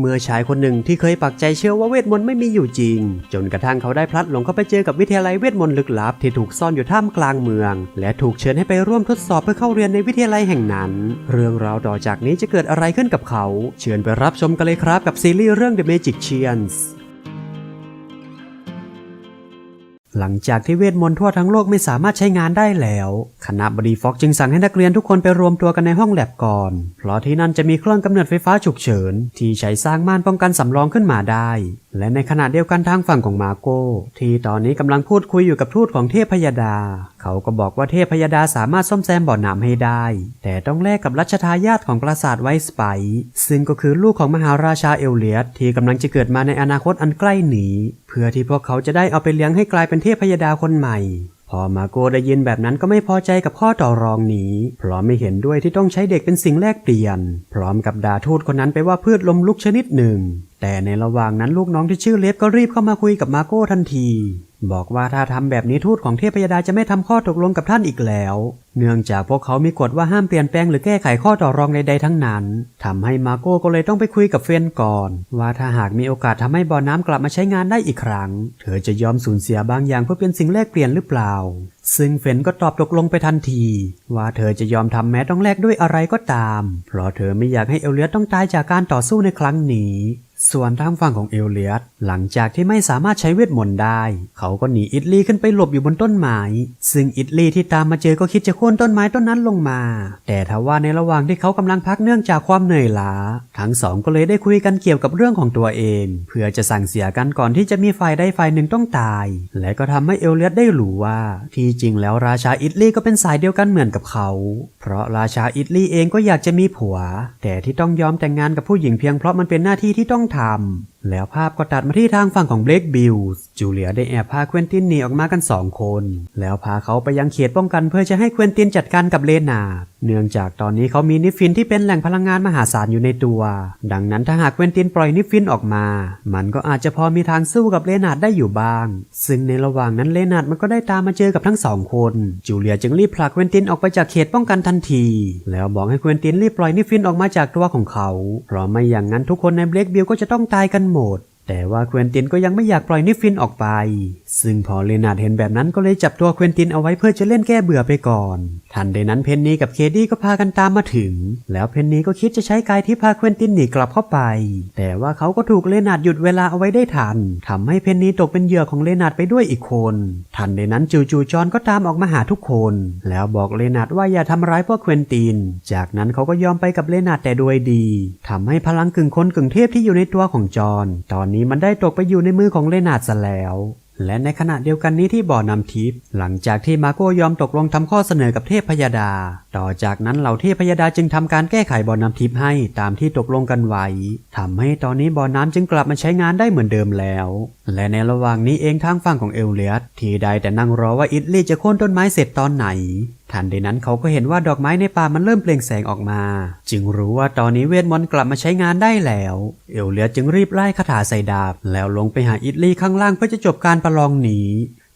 เมื่อชายคนหนึ่งที่เคยปักใจเชื่อว่าเวทมนต์ไม่มีอยู่จริง จนกระทั่งเขาได้พลัดหลงเข้าไปเจอกับวิทยาลัยเวทมนต์ลึกลับที่ถูกซ่อนอยู่ท่ามกลางเมือง และถูกเชิญให้ไปร่วมทดสอบเพื่อเข้าเรียนในวิทยาลัยแห่งนั้น เรื่องราวต่อจากนี้จะเกิดอะไรขึ้นกับเขา เชิญไปรับชมกันเลยครับกับซีรีส์เรื่อง The Magicians หลังจากที่เวทมนต์ทั่วทั้งโลกไม่สามารถใช้งานได้แล้ว คณะบดีฟอกจึงสั่งให้นักเรียนทุกคนไปรวมตัวกันในห้องแลบก่อน เพราะที่นั่นจะมีเครื่องกำเนิดไฟฟ้าฉุกเฉิน ที่ใช้สร้างม่านป้องกันสำรองขึ้นมาได้ และในขณะเดียวกันทางฝั่งของมาโก้ ที่ตอนนี้กำลังพูดคุยอยู่กับทูตของเทพพยดา เขาก็บอกว่าเทพพยดาสามารถซ่อมแซมบ่อน้ำให้ได้ แต่ต้องแลกกับรัชทายาทของปราสาทไวสไปซึ่งก็คือลูกของมหาราชาเอลเลียตที่กำลังจะเกิดมาในอนาคตอันใกล้นี้เพื่อที่พวกเขาจะได้เอาไปเลี้ยงให้กลายเป็นเทพพยดาคนใหม่พอมาโกได้ยินแบบนั้นก็ไม่พอใจกับข้อต่อรองนี้ เพราะไม่เห็นด้วยที่ต้องใช้เด็กเป็นสิ่งแลกเปลี่ยน พร้อมกับด่าทูตคนนั้นไปว่าพืชลมลุกชนิดหนึ่ง แต่ในระหว่างนั้นลูกน้องที่ชื่อเลฟก็รีบเข้ามาคุยกับมาโก้ทันที บอกว่าถ้าทำแบบนี้ทูตของเทพยดาจะไม่ทำข้อตกลงกับท่านอีกแล้ว เนื่องจากพวกเขามีกฎว่าห้ามเปลี่ยนแปลงหรือแก้ไขข้อต่อรองใดๆทั้งนั้นทำให้มาโก้ก็เลยต้องไปคุยกับเฟนก่อน ว่าถ้าหากมีโอกาสทำให้บ่อน้ำกลับมาใช้งานได้อีกครั้ง เธอจะยอมสูญเสียบางอย่างเพื่อเป็นสิ่งแลกเปลี่ยนหรือเปล่า ซึ่งเฟนก็ตอบตกลงไปทันที ว่าเธอจะยอมทำแม้ต้องแลกด้วยอะไรก็ตาม เพราะเธอไม่อยากให้เอลเลียตต้องตายจากการต่อสู้ในครั้งนี้ ส่วนทางฝั่งของเอลเลียตหลังจากที่ไม่สามารถใช้เวทมนต์ได้ เขาก็หนีอิตลีขึ้นไปหลบอยู่บนต้นไม้ซึ่งอิตลีที่ตามมาเจอก็คิดจะโค่นต้นไม้ต้นนั้นลงมา แต่ทว่าในระหว่างที่เขากำลังพักเนื่องจากความเหนื่อยล้า ทั้งสองก็เลยได้คุยกันเกี่ยวกับเรื่องของตัวเอง เพื่อจะสั่งเสียกันก่อนที่จะมีฝ่ายใดฝ่ายหนึ่งต้องตาย และก็ทำให้เอลเลียตได้รู้ว่า ที่จริงแล้วราชาอิตลีก็เป็นสายเดียวกันเหมือนกับเขา เพราะราชาอิตลีเองก็อยากจะมีผัว แต่ที่ต้องยอมแต่งงานกับผู้หญิงเพียงเพราะมันเป็นหน้าที่ที่ต้องทำ แล้วภาพก็ตัดมาที่ทางฝั่งของเบลกบิลส์จูเลียได้แอบพาเควินตินหนีออกมากันสองคน แล้วพาเขาไปยังเขตป้องกันเพื่อจะให้เควินตินจัดการกับเลนาร์ดเนื่องจากตอนนี้เขามีนิฟฟินที่เป็นแหล่งพลังงานมหาศาลอยู่ในตัว ดังนั้นถ้าหากเควินตินปล่อยนิฟฟินออกมา มันก็อาจจะพอมีทางสู้กับเลนาร์ดได้อยู่บ้าง ซึ่งในระหว่างนั้นเลนาร์ดมันก็ได้ตามมาเจอกับทั้งสองคน จูเลียจึงรีบผลักเควินตินออกไปจากเขตป้องกันทันที แล้วบอกให้เควินตินรีบปล่อยนิฟฟินออกมาจากตัวของเขา เพราะไม่อย่างนั้นทุกคนในเบลกบิลก็จะต้องตายกันหมด แต่ว่าเควินตินก็ยังไม่อยากปล่อยนิฟฟินออกไป ซึ่งพอเลนาร์ดเห็นแบบนั้นก็เลยจับตัวเควินตินเอาไว้เพื่อจะเล่นแก้เบื่อไปก่อน ทันใดนั้นเพนนีกับเคดี้ก็พากันตามมาถึง แล้วเพนนีก็คิดจะใช้กายที่พาเควินตินหนีกลับเข้าไป แต่ว่าเขาก็ถูกเลนาร์ดหยุดเวลาเอาไว้ได้ทันทำให้เพนนีตกเป็นเหยื่อของเลนาร์ดไปด้วยอีกคน ทันใดนั้นจู่ๆจอนก็ตามออกมาหาทุกคน แล้วบอกเลนาร์ดว่าอย่าทำร้ายพวกเควินติน จากนั้นเขาก็ยอมไปกับเลนาร์ดแต่โดยดีทำให้พลังกึ่งคนกึ่งเทพที่อยู่ในตัวของจอนตอนนี้มันได้ตกไปอยู่ในมือของเลนาร์ดซะแล้ว และในขณะเดียวกันนี้ที่บ่อนำทิพย์หลังจากที่มาโกยอมตกลงทำข้อเสนอกับเทพพยาดา ต่อจากนั้นเหล่าเทพพยาดาจึงทำการแก้ไขบ่อนำทิพย์ให้ตามที่ตกลงกันไว้ทำให้ตอนนี้บ่อน้ำจึงกลับมาใช้งานได้เหมือนเดิมแล้วและในระหว่างนี้เองทางฝั่งของเอลเลียตที่ได้แต่นั่งรอว่าอิตลีจะโค่นต้นไม้เสร็จตอนไหน ทันใดนั้นเขาก็เห็นว่าดอกไม้ในป่ามันเริ่มเปล่งแสงออกมา จึงรู้ว่าตอนนี้เวทมนต์กลับมาใช้งานได้แล้ว เอลเลียตจึงรีบไล่คาถาใส่ดาบ แล้วลงไปหาอิตลีข้างล่างเพื่อจะจบการประลองหนี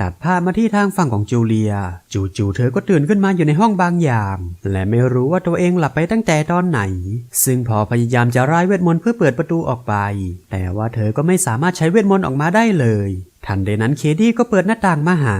ตัดภาพมาที่ทางฝั่งของจูเลีย จู่ๆเธอก็ตื่นขึ้นมาอยู่ในห้องบางอย่าง และไม่รู้ว่าตัวเองหลับไปตั้งแต่ตอนไหน ซึ่งพอพยายามจะร่ายเวทมนต์เพื่อเปิดประตูออกไป แต่ว่าเธอก็ไม่สามารถใช้เวทมนต์ออกมาได้เลย ทันใดนั้นเคดี้ก็เปิดหน้าต่างมาหา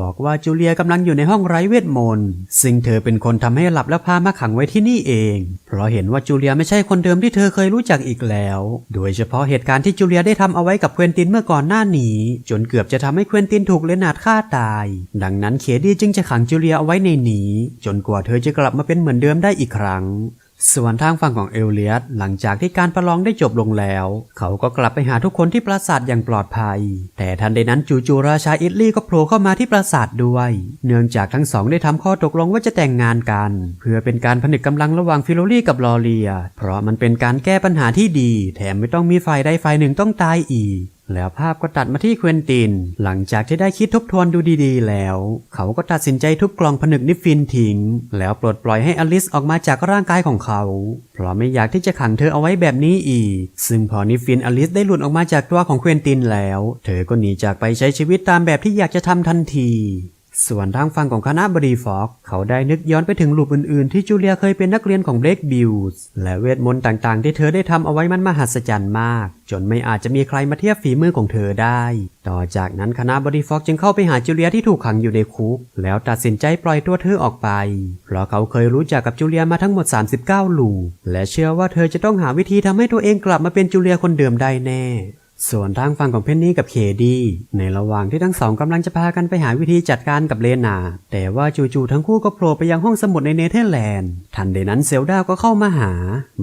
บอกว่าจูเลียกำลังอยู่ในห้องไร้เวทมนต์ซึ่งเธอเป็นคนทำให้หลับและพามาขังไว้ที่นี่เอง เพราะเห็นว่าจูเลียไม่ใช่คนเดิมที่เธอเคยรู้จักอีกแล้ว โดยเฉพาะเหตุการณ์ที่จูเลียได้ทำเอาไว้กับเควินตินเมื่อก่อนหน้านี้ จนเกือบจะทำให้เควินตินถูกเลนาร์ดฆ่าตาย ดังนั้นเคดี้จึงจะขังจูเลียเอาไว้ในนี้ จนกว่าเธอจะกลับมาเป็นเหมือนเดิมได้อีกครั้ง ส่วนทางฝั่งของเอลเลียตหลังจากที่การประลองได้จบลงแล้ว เขาก็กลับไปหาทุกคนที่ปราสาทอย่างปลอดภัย แต่ทันใดนั้นจู่ๆราชาอิตลีก็โผล่เข้ามาที่ปราสาทด้วย เนื่องจากทั้งสองได้ทำข้อตกลงว่าจะแต่งงานกัน เพื่อเป็นการผนึกกำลังระหว่างฟิโลลี่กับลอเลีย เพราะมันเป็นการแก้ปัญหาที่ดี แถมไม่ต้องมีฝ่ายใดฝ่ายหนึ่งต้องตายอีก แล้วภาพก็ตัดมาที่เควินติน หลังจากที่ได้คิดทบทวนดูดีๆ แล้ว เขาก็ตัดสินใจทุบกล่องผนึกนิฟฟินทิ้ง แล้วปลดปล่อยให้อลิสออกมาจากร่างกายของเขา เพราะไม่อยากที่จะขังเธอเอาไว้แบบนี้อีก ซึ่งพอนิฟฟินอลิสได้หลุดออกมาจากตัวของเควินตินแล้ว เธอก็หนีจากไปใช้ชีวิตตามแบบที่อยากจะทำทันที ส่วนทางฝั่งของคณะบดีฟอกเขาได้นึกย้อนไปถึงลูปอื่นๆ ที่จูเลียเคยเป็นนักเรียนของเบรกบิลส์และเวทมนต์ต่างๆ ที่เธอได้ทำเอาไว้มันมหัศจรรย์มาก จนไม่อาจจะมีใครมาเทียบฝีมือของเธอได้ ต่อจากนั้นคณะบดีฟอกจึงเข้าไปหาจูเลียที่ถูกขังอยู่ในคุก แล้วตัดสินใจปล่อยตัวเธอออกไป เพราะเขาเคยรู้จักกับจูเลียมาทั้งหมด 39 ลูปและเชื่อว่าเธอจะต้องหาวิธีทำให้ตัวเองกลับมาเป็นจูเลียคนเดิมได้แน่ ส่วนทางฝั่งของเพนนี่กับเคดี้ในระหว่างที่ทั้งสองกำลังจะพากันไปหาวิธีจัดการกับเลนาแต่ว่าจู่ๆทั้งคู่ก็โผล่ไปยังห้องสมุดในเนเธอร์แลนด์ทันใดนั้นเซลดาก็เข้ามาหา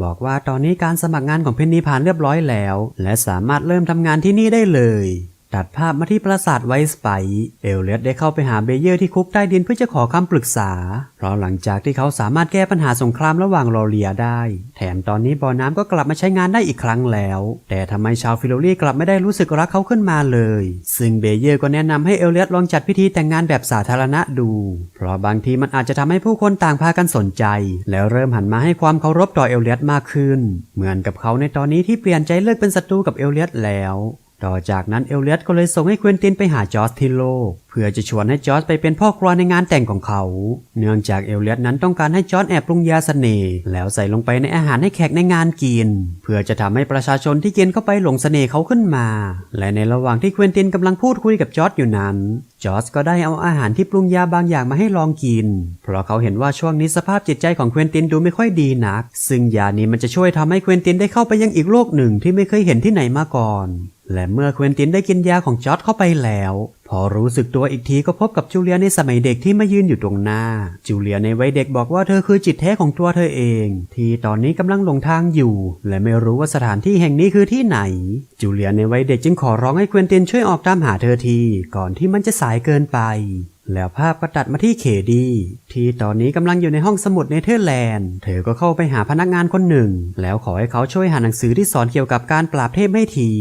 บอกว่าตอนนี้การสมัครงานของเพนนี่ผ่านเรียบร้อยแล้ว และสามารถเริ่มทำงานที่นี่ได้เลย ตัดภาพมาที่ปราสาทไวส์ไปเอลเลสได้เข้าไปหาเบเยอร์ที่คุกใต้ดินเพื่อจะขอคำปรึกษา เพราะหลังจากที่เขาสามารถแก้ปัญหาสงครามระหว่างลอเรียได้ แถมตอนนี้บ่อน้ำก็กลับมาใช้งานได้อีกครั้งแล้ว แต่ทำไมชาวฟิโลลีกลับไม่ได้รู้สึกรักเขาขึ้นมาเลย ซึ่งเบเยอร์ก็แนะนำให้เอลเลสลองจัดพิธีแต่งงานแบบสาธารณะดู เพราะบางทีมันอาจจะทำให้ผู้คนต่างพากันสนใจ แล้วเริ่มหันมาให้ความเคารพต่อเอลเลสมากขึ้น เหมือนกับเขาในตอนนี้ที่เปลี่ยนใจเลิกเป็นศัตรูกับเอลเลสแล้ว ต่อจากนั้นเอลเลียตก็เลยส่งให้เควินตินไปหาจอร์จที่โลก เพื่อจะชวนให้จอร์จไปเป็นพ่อครัวในงานแต่งของเขา เนื่องจากเอลเลียตนั้นต้องการให้จอร์จแอบปรุงยาเสน่ห์แล้วใส่ลงไปในอาหารให้แขกในงานกิน เพื่อจะทำให้ประชาชนที่กินเข้าไปหลงเสน่ห์เขาขึ้นมา และในระหว่างที่เควินตินกำลังพูดคุยกับจอร์จอยู่นั้นจอร์จก็ได้เอาอาหารที่ปรุงยาบางอย่างมาให้ลองกิน เพราะเขาเห็นว่าช่วงนี้สภาพจิตใจของเควินตินดูไม่ค่อยดีนัก ซึ่งยานี้มันจะช่วยทำให้เควินตินได้เข้าไปยังอีกโลกหนึ่งที่ไม่เคยเห็นที่ไหนมาก่อน และเมื่อเควินตินได้กินยาของจอร์ดเข้าไปแล้ว พอรู้สึกตัวอีกทีก็พบกับจูเลียในสมัยเด็กที่มายืนอยู่ตรงหน้า จูเลียในวัยเด็กบอกว่าเธอคือจิตแท้ของตัวเธอเอง ที่ตอนนี้กำลังหลงทางอยู่ และไม่รู้ว่าสถานที่แห่งนี้คือที่ไหน จูเลียในวัยเด็กจึงขอร้องให้เควินตินช่วยออกตามหาเธอที ก่อนที่มันจะสายเกินไป แล้วภาพก็ตัดมาที่เคดี ที่ตอนนี้กำลังอยู่ในห้องสมุดเนเธอร์แลนด์ เธอก็เข้าไปหาพนักงานคนหนึ่ง แล้วขอให้เขาช่วยหาหนังสือที่สอนเกี่ยวกับการปราบเทพให้ที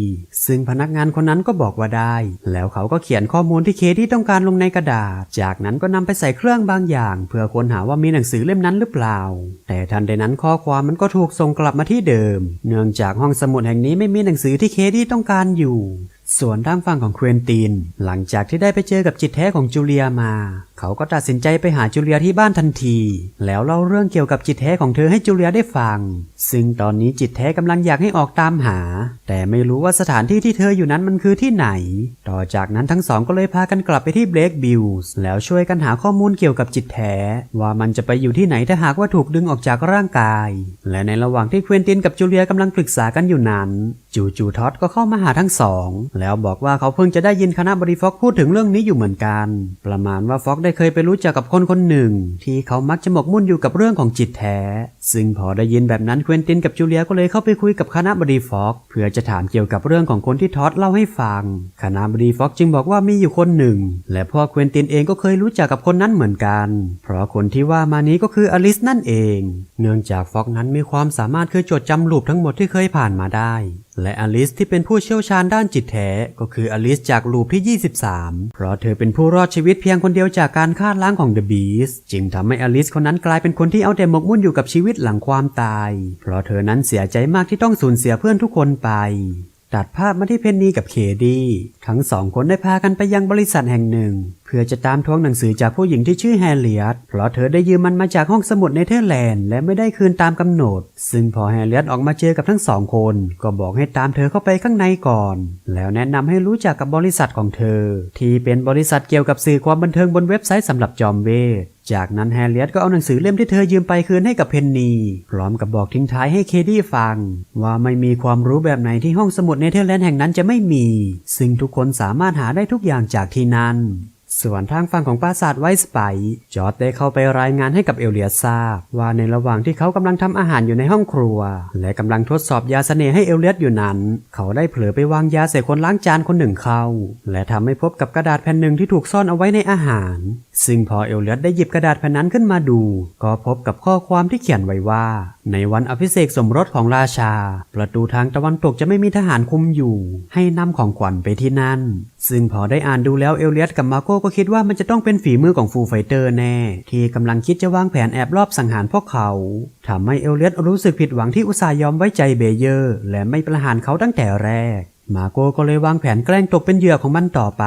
ซึ่งพนักงานคนนั้นก็บอกว่าได้ แล้วเขาก็เขียนข้อมูลที่เคดีต้องการลงในกระดาษ จากนั้นก็นำไปใส่เครื่องบางอย่าง เพื่อค้นหาว่ามีหนังสือเล่มนั้นหรือเปล่า แต่ทันใดนั้นข้อความมันก็ถูกส่งกลับมาที่เดิม เนื่องจากห้องสมุดแห่งนี้ไม่มีหนังสือที่เคดีต้องการอยู่ ส่วนทางฝั่งของเควินติน หลังจากที่ได้ไปเจอกับจิตแท้ของจูเลียมา เขาก็ตัดสินใจไปหาจูเลียที่บ้านทันที แล้วเล่าเรื่องเกี่ยวกับจิตแท้ของเธอให้จูเลียได้ฟัง ซึ่งตอนนี้จิตแท้กำลังอยากให้ออกตามหา แต่ไม่รู้ว่าสถานที่ที่เธออยู่นั้นมันคือที่ไหน ต่อจากนั้นทั้งสองก็เลยพากันกลับไปที่เบรกบิลส์แล้วช่วยกันหาข้อมูลเกี่ยวกับจิตแท้ ว่ามันจะไปอยู่ที่ไหนถ้าหากว่าถูกดึงออกจากร่างกาย และในระหว่างที่เควินตินกับจูเลียกำลังปรึกษากันอยู่นั้น จู่ๆท็อดก็เข้ามาหาทั้งสองแล้วบอกว่าเขาเพิ่งจะได้ยินคณะบริฟอกพูดถึงเรื่องนี้อยู่เหมือนกัน ประมาณว่าฟอกได้เคยไปรู้จักกับคนคนหนึ่ง ที่เขามักจะหมกมุ่นอยู่กับเรื่องของจิตแท้ ซึ่งพอได้ยินแบบนั้นเควินตินกับจูเลียก็เลยเข้าไปคุยกับคณะบดีฟอกเพื่อจะถามเกี่ยวกับเรื่องของคนที่ท็อดเล่าให้ฟัง คณะบดีฟอกจึงบอกว่ามีอยู่คนหนึ่ง และพ่อเควินตินเองก็เคยรู้จักกับคนนั้นเหมือนกัน เพราะคนที่ว่ามานี้ก็คืออลิสนั่นเอง เนื่องจากฟอกนั้นมีความสามารถคือจดจำลูปทั้งหมดที่เคยผ่านมาได้ และอลิสที่เป็นผู้เชี่ยวชาญด้านจิตแท้ก็คืออลิสจากลูปที่ 23 เพราะเธอเป็นผู้รอดชีวิตเพียงคนเดียวจากการฆ่าล้างของเดอะบีสจึงทำให้อลิสคนนั้นกลายเป็นคนที่เอาแต่หมกมุ่นอยู่กับชีวิตหลังความตาย เพราะเธอนั้นเสียใจมากที่ต้องสูญเสียเพื่อนทุกคนไป ตัดภาพมาที่เพนนีกับเคดี ทั้งสองคนได้พากันไปยังบริษัทแห่งหนึ่ง เพื่อจะตามทวงหนังสือจากผู้หญิงที่ชื่อแฮร์เรียตเพราะเธอได้ยืมมันมาจากห้องสมุดในเธอร์แลนด์และไม่ได้คืนตามกำหนด ซึ่งพอแฮร์เรียตออกมาเจอกับทั้งสองคน ก็บอกให้ตามเธอเข้าไปข้างในก่อน แล้วแนะนำให้รู้จักกับบริษัทของเธอ ที่เป็นบริษัทเกี่ยวกับสื่อความบันเทิงบนเว็บไซต์สำหรับจอมเวท จากนั้นแฮร์เลียตก็เอาหนังสือเล่มที่เธอยืมไปคืนให้กับเพนนี พร้อมกับบอกทิ้งท้ายให้เคดี้ฟัง ว่าไม่มีความรู้แบบไหนที่ห้องสมุดเนเธอร์แลนด์แห่งนั้นจะไม่มี ซึ่งทุกคนสามารถหาได้ทุกอย่างจากที่นั่น ส่วนทางฝั่งของปราสาทไวสไป จอร์ดได้เข้าไปรายงานให้กับเอลเลียทราบ ว่าในระหว่างที่เขากำลังทำอาหารอยู่ในห้องครัว และกำลังทดสอบยาเสน่ห์ให้เอลเลียตอยู่นั้น เขาได้เผลอไปวางยาใส่คนล้างจานคนหนึ่งเข้า และทำให้พบกับกระดาษแผ่นหนึ่งที่ถูกซ่อนเอาไว้ในอาหาร ซึ่งพอเอลเลียตได้หยิบกระดาษแผ่นนั้นขึ้นมาดู ก็พบกับข้อความที่เขียนไว้ว่า ในวันอภิเษกสมรสของราชา ประตูทางตะวันตกจะไม่มีทหารคุมอยู่ ให้นำของขวัญไปที่นั่น ซึ่งพอได้อ่านดูแล้วเอลเลียตกับมาโกก็คิดว่ามันจะต้องเป็นฝีมือของฟูไฟเตอร์แน่ ที่กำลังคิดจะวางแผนแอบรอบสังหารพวกเขาทำให้เอลเลียตรู้สึกผิดหวังที่อุตส่าห์ยอมไว้ใจเบเยอร์ และไม่ประหารเขาตั้งแต่แรก มาโกก็เลยวางแผนแกล้งตกเป็นเหยื่อของมันต่อไป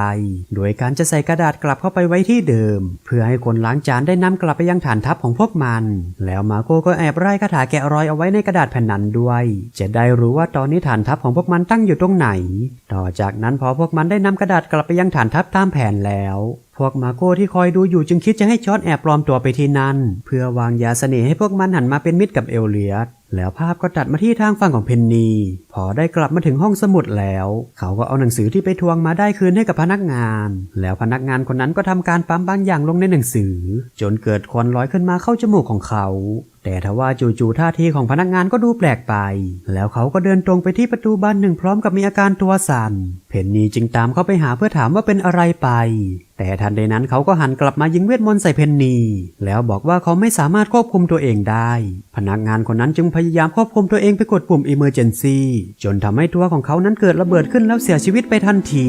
โดยการจะใส่กระดาษกลับเข้าไปไว้ที่เดิม เพื่อให้คนล้างจานได้นำกลับไปยังฐานทัพของพวกมัน แล้วมาโกก็แอบไล่คาถาแกะรอยเอาไว้ในกระดาษแผ่นนั้นด้วย จะได้รู้ว่าตอนนี้ฐานทัพของพวกมันตั้งอยู่ตรงไหน ต่อจากนั้นพอพวกมันได้นำกระดาษกลับไปยังฐานทัพตามแผนแล้วพวกมาโก้ที่คอยดูอยู่จึงคิดจะให้จอร์ดแอบปลอมตัวไปที่นั่น เพื่อวางยาเสน่ห์ให้พวกมันหันมาเป็นมิตรกับเอลเลียส แล้วภาพก็ตัดมาที่ทางฝั่งของเพนนี พอได้กลับมาถึงห้องสมุดแล้ว เขาก็เอาหนังสือที่ไปทวงมาได้คืนให้กับพนักงาน แล้วพนักงานคนนั้นก็ทำการปั๊มบางอย่างลงในหนังสือ จนเกิดควันลอยขึ้นมาเข้าจมูกของเขา แต่ทว่าจู่ๆท่าทีของพนักงานก็ดูแปลกไป แล้วเขาก็เดินตรงไปที่ประตูบานหนึ่งพร้อมกับมีอาการตัวสั่น เพนนีจึงตามเข้าไปหาเพื่อถามว่าเป็นอะไรไป แต่ทันใดนั้นเขาก็หันกลับมายิงเวทมนต์ใส่เพนนี แล้วบอกว่าเขาไม่สามารถควบคุมตัวเองได้ พนักงานคนนั้นจึงพยายามควบคุมตัวเองไปกดปุ่ม Emergency จนทำให้ตัวของเขานั้นเกิดระเบิดขึ้นแล้วเสียชีวิตไปทันที